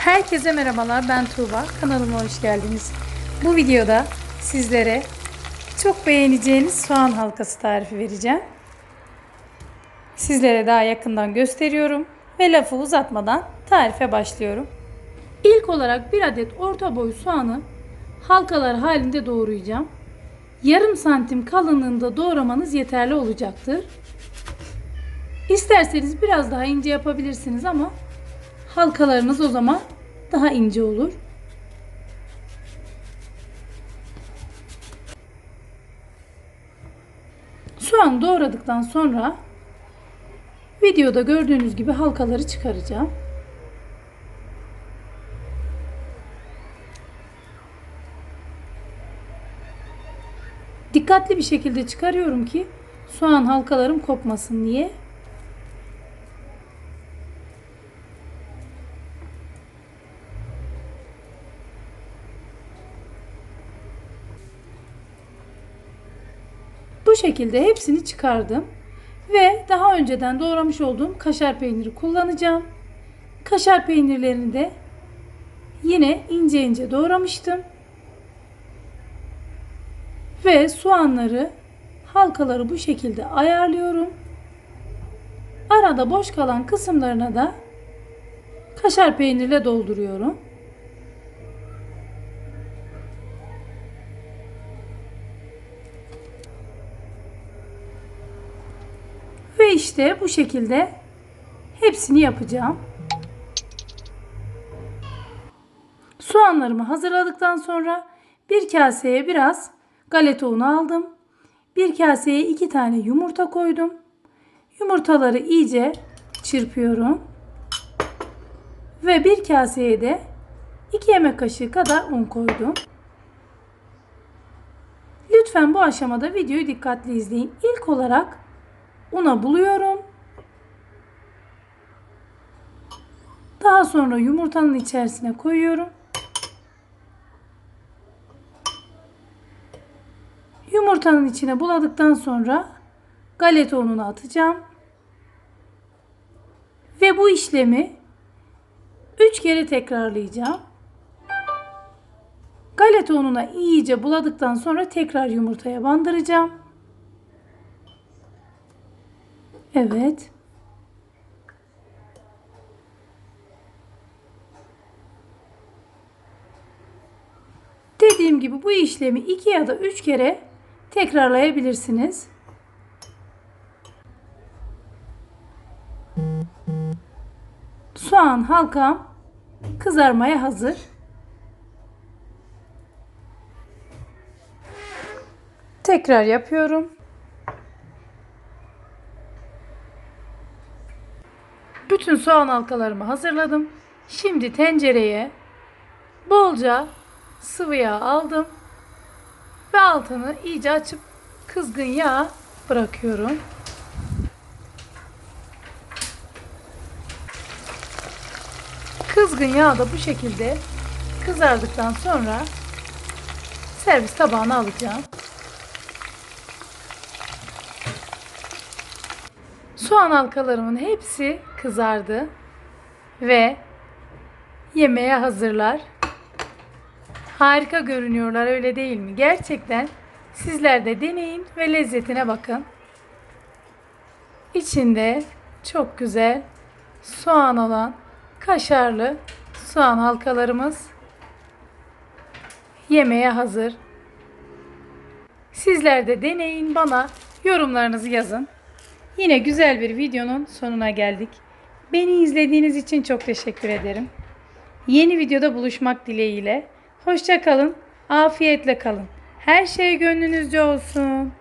Herkese merhabalar ben Tuğba kanalıma hoş geldiniz. Bu videoda sizlere çok beğeneceğiniz soğan halkası tarifi vereceğim. Sizlere daha yakından gösteriyorum ve lafı uzatmadan tarife başlıyorum. İlk olarak bir adet orta boy soğanı halkalar halinde doğrayacağım. Yarım santim kalınlığında doğramanız yeterli olacaktır. İsterseniz biraz daha ince yapabilirsiniz ama halkalarınız o zaman daha ince olur. Soğan doğradıktan sonra videoda gördüğünüz gibi halkaları çıkaracağım. Dikkatli bir şekilde çıkarıyorum ki soğan halkalarım kopmasın diye. Bu şekilde hepsini çıkardım. Ve daha önceden doğramış olduğum kaşar peyniri kullanacağım. Kaşar peynirlerini de yine ince ince doğramıştım. Ve soğanları halkaları bu şekilde ayarlıyorum. Arada boş kalan kısımlarına da kaşar peynirle dolduruyorum. İşte bu şekilde hepsini yapacağım. Soğanlarımı hazırladıktan sonra bir kaseye biraz galeta unu aldım. Bir kaseye iki tane yumurta koydum. Yumurtaları iyice çırpıyorum. Ve bir kaseye de 2 yemek kaşığı kadar un koydum. Lütfen bu aşamada videoyu dikkatli izleyin. İlk olarak una buluyorum. Daha sonra yumurtanın içerisine koyuyorum. Yumurtanın içine buladıktan sonra galeta ununu atacağım. Ve bu işlemi 3 kere tekrarlayacağım. Galeta ununa iyice buladıktan sonra tekrar yumurtaya bandıracağım. Evet. Dediğim gibi bu işlemi 2 ya da 3 kere tekrarlayabilirsiniz. Soğan halkam kızarmaya hazır. Tekrar yapıyorum. Bütün soğan halkalarımı hazırladım. Şimdi tencereye bolca sıvı yağ aldım. Ve altını iyice açıp kızgın yağ bırakıyorum. Kızgın yağ da bu şekilde kızardıktan sonra servis tabağına alacağım. Soğan halkalarımın hepsi kızardı ve yemeğe hazırlar. Harika görünüyorlar öyle değil mi? Gerçekten sizler de deneyin ve lezzetine bakın. İçinde çok güzel soğan olan kaşarlı soğan halkalarımız yemeğe hazır. Sizler de deneyin bana yorumlarınızı yazın. Yine güzel bir videonun sonuna geldik. Beni izlediğiniz için çok teşekkür ederim. Yeni videoda buluşmak dileğiyle. Hoşça kalın, afiyetle kalın. Her şey gönlünüzce olsun.